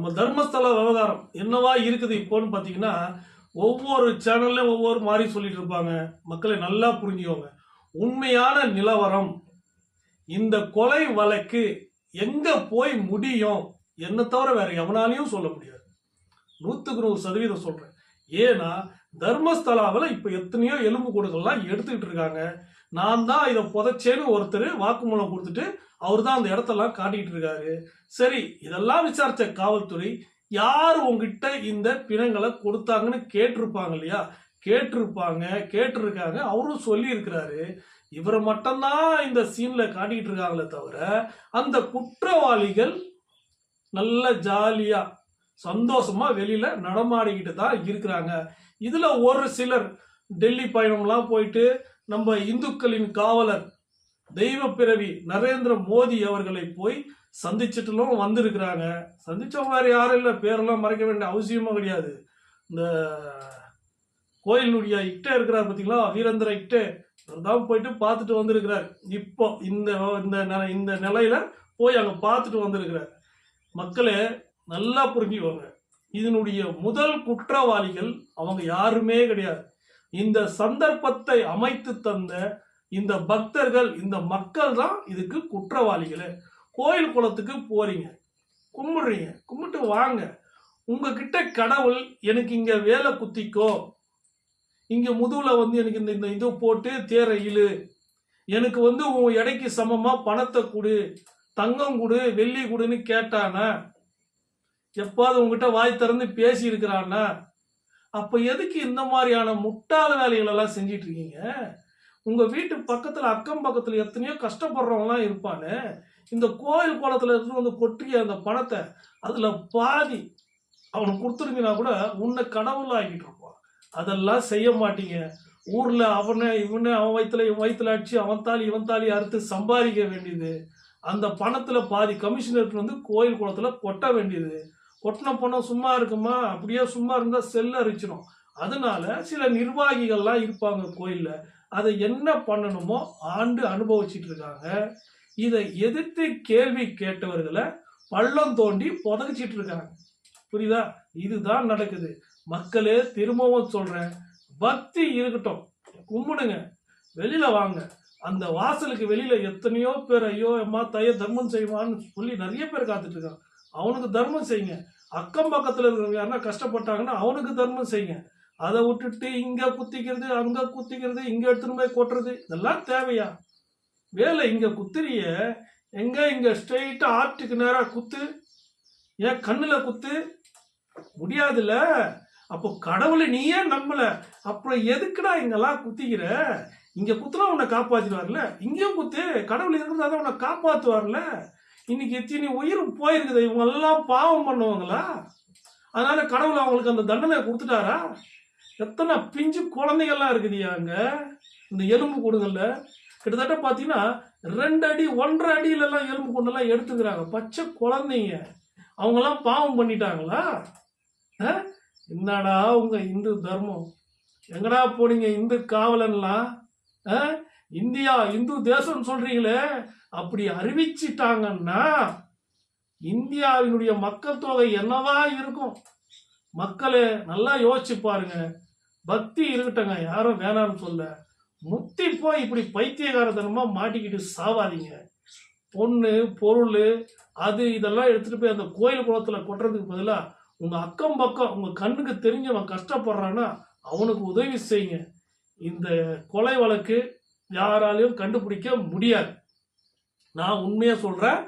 நம்ம தர்மஸ்தல விவதாரம் என்னவா இருக்குது இப்போன்னு பார்த்தீங்கன்னா ஒவ்வொரு சேனல்லையும் ஒவ்வொரு மாதிரி சொல்லிட்டு இருப்பாங்க. மக்களை நல்லா புரிஞ்சுக்கோங்க. உண்மையான நிலவரம் இந்த கொலை வழக்கு எங்க போய் முடியும் என்ன தவிர வேற எவனாலையும் சொல்ல முடியாது. நூற்றுக்கு நூறு சதவீதம் சொல்றேன். ஏன்னா தர்மஸ்தலாவில் இப்போ எத்தனையோ எலும்பு கூடுகள்லாம் எடுத்துக்கிட்டு இருக்காங்க. நான் தான் இதை புதைச்சேன்னு ஒருத்தர் வாக்குமூலம் கொடுத்துட்டு அவர் தான் அந்த இடத்தெல்லாம் காட்டிக்கிட்டு இருக்காரு. சரி இதெல்லாம் விசாரிச்ச காவல்துறை யார் உங்ககிட்ட இந்த பிணங்களை கொடுத்தாங்கன்னு கேட்டிருப்பாங்க இல்லையா? கேட்டிருப்பாங்க கேட்டிருக்காங்க அவரும் சொல்லியிருக்கிறாரு. இவரை மட்டும்தான் இந்த சீனில் காட்டிக்கிட்டு இருக்காங்களே தவிர அந்த குற்றவாளிகள் நல்ல ஜாலியாக சந்தோஷமாக வெளியில் நடமாடிக்கிட்டு தான் இருக்கிறாங்க. இதில் ஒரு சிலர் டெல்லி பயணம்லாம் போயிட்டு நம்ம இந்துக்களின் காவலர் தெய்வ பிறவி நரேந்திர மோடி அவர்களை போய் சந்திச்சிட்டுலும் வந்திருக்கிறாங்க. சந்திச்ச மாதிரி யாரும் இல்லை. பேரெல்லாம் மறைக்க வேண்டிய அவசியமும் கிடையாது. இந்த கோயிலுடைய இட்டே இருக்கிறார் பார்த்தீங்களா வீரேந்திர இட்டே தான் போயிட்டு பார்த்துட்டு வந்திருக்கிறார். இப்போ இந்த இந்த இந்த நிலையில போய் அங்கே பார்த்துட்டு வந்திருக்கிறார். மக்களே நல்லா புரிஞ்சுக்கோங்க. இதனுடைய முதல் குற்றவாளிகள் அவங்க யாருமே கிடையாது. இந்த சந்தர்ப்பத்தை அமைத்து தந்த இந்த பக்தர்கள் இந்த மக்கள் தான் இதுக்கு குற்றவாளிகள். கோயில் குளத்துக்கு போறீங்க கும்பிடுறீங்க கும்பிட்டு வாங்க. உங்ககிட்ட கடவுள் எனக்கு இங்க வேலை குத்திக்கோ. இங்க முதுகுல வந்து எனக்கு இந்த இந்த இது போட்டு தேரை இழு. எனக்கு வந்து உன் எடைக்கு சமமா பணத்தை கொடு. தங்கம் கொடு வெள்ளி கொடுன்னு கேட்டானா? எப்பாவது உங்ககிட்ட வாய் திறந்து பேசி இருக்கிறான்னா அப்ப எதுக்கு இந்த மாதிரியான முட்டாள் வேலைகள் எல்லாம் செஞ்சிட்டு இருக்கீங்க உங்க வீட்டு பக்கத்துல அக்கம் பக்கத்துல எத்தனையோ கஷ்டப்படுறவங்களாம் இருப்பானு இந்த கோயில் குளத்துல இருந்து வந்து கொட்டிய அந்த பணத்தை அதுல பாதி அவனுக்கு கொடுத்துருங்கன்னா கூட உன்னை கடவுள் ஆகிட்டு இருப்பான். அதெல்லாம் செய்ய மாட்டீங்க. ஊர்ல அவனை இவனை அவன் வயிற்றுல இவன் வயிற்றுல அடிச்சு அவன் தாலி இவன் தாலி அறுத்து சம்பாதிக்க வேண்டியது. அந்த பணத்துல பாதி கமிஷனருக்கு வந்து கோயில் குளத்துல கொட்ட வேண்டியது. கொட்டின பணம் சும்மா இருக்குமா? அப்படியே சும்மா இருந்தால் செல்ல அரிச்சிடும் அதனால சில நிர்வாகிகள்லாம் இருப்பாங்க கோயிலில். அதை என்ன பண்ணணுமோ ஆண்டு அனுபவிச்சிட்டு இருக்காங்க. இதை எதிர்த்து கேள்வி கேட்டவர்களை பள்ளம் தோண்டி புதைச்சிட்டு இருக்காங்க. புரியுதா? இதுதான் நடக்குது. மக்களே திரும்பவும் சொல்றேன். பக்தி இருக்கட்டும். கும்பிடுங்க. வெளியில வாங்க. அந்த வாசலுக்கு வெளியில எத்தனையோ பேர் ஐயோ அம்மா தைய தர்மம் செய்வான்னு சொல்லி நிறைய பேர் காத்துட்டு இருக்காங்க. அவனுக்கு தர்மம் செய்யுங்க. அக்கம் பக்கத்தில் இருக்கிறவங்க யாருன்னா கஷ்டப்பட்டாங்கன்னா அவனுக்கு தர்மம் செய்யுங்க. அதை விட்டுட்டு இங்கே குத்திக்கிறது அங்கே குத்திக்கிறது இங்கே எடுத்துன்னு போய் கொட்டுறது இதெல்லாம் தேவையா? வேலை இங்கே குத்துறிய எங்கே இங்கே ஸ்ட்ரெயிட்டாக ஆர்ட்டுக்கு நேராக குத்து ஏன் கண்ணில் குத்து? முடியாதுல்ல. அப்போ கடவுளை நீயே நம்பல? அப்புறம் எதுக்குடா இங்கெல்லாம் குத்திக்கிற? இங்கே குத்துனா உன்னை காப்பாற்றிடுவார்ல இங்கேயும் குத்து கடவுள் இருக்கிறதா தான் உன்னை காப்பாற்றுவார்ல இன்னைக்கு எத்தனை உயிர் போயிருக்குது இவங்க எல்லாம் பாவம் பண்ணுவாங்களா? அதனால கடவுள் அவங்களுக்கு அந்த தண்டனை கொடுத்துட்டாரா? எத்தனை பிஞ்சு குழந்தைகள்லாம் இருக்குதுயா அங்கே? இந்த எலும்பு கூடுங்கள்ல கிட்டத்தட்ட பார்த்தீங்கன்னா ரெண்டு அடி ஒன்றரை அடியிலலாம் எலும்பு கொண்டெல்லாம் எடுத்துக்கிறாங்க. பச்சை குழந்தைங்க. அவங்கெல்லாம் பாவம் பண்ணிட்டாங்களா? ஆ? என்னடா உங்க இந்து தர்மம்? எங்கடா போனீங்க இந்து காவலன்லாம்? ஆ? இந்தியா இந்து தேசம்னு சொல்றீங்களே. அப்படி அறிவிச்சிட்டாங்கன்னா இந்தியாவினுடைய மக்கள் தொகை என்னவா இருக்கும்? மக்களே நல்லா யோசிச்சு பாருங்க. பக்தி இருக்கட்டங்க யாரும் வேணாம்னு சொல்ல. முத்தி போய் இப்படி பைத்தியகாரத்தனமா மாட்டிக்கிட்டு சாவாதீங்க. பொண்ணு பொருள் அது இதெல்லாம் எடுத்துட்டு போய் அந்த கோயில் குளத்துல கொட்டுறதுக்கு பதிலாக உங்க அக்கம் பக்கம் உங்க கண்ணுக்கு தெரிஞ்சவன் கஷ்டப்படுறான்னா அவனுக்கு உதவி செய்யுங்க. இந்த கொலை வழக்கு யாராலையும் கண்டுபிடிக்க முடியாது. நான் உண்மையா சொல்றேன்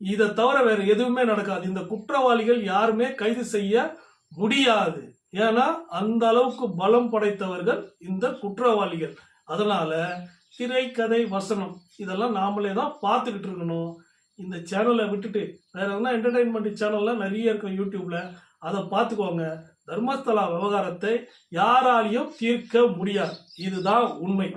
இதை தவிர வேற எதுவுமே நடக்காது. இந்த குற்றவாளிகள் யாருமே கைது செய்ய முடியாது. ஏன்னா அந்த அளவுக்கு பலம் படைத்தவர்கள் இந்த குற்றவாளிகள். அதனால திரைக்கதை வசனம் இதெல்லாம் நாமளே தான் பார்த்துக்கிட்டு இருக்கணும். இந்த சேனலை விட்டுட்டு வேற எதனா என்டர்டைன்மெண்ட் சேனல்லாம் நிறைய இருக்கும் யூடியூப்ல அதை பார்த்துக்கோங்க. தர்மஸ்தலா விவகாரத்தை யாராலையும் தீர்க்க முடியாது. இதுதான் உண்மை.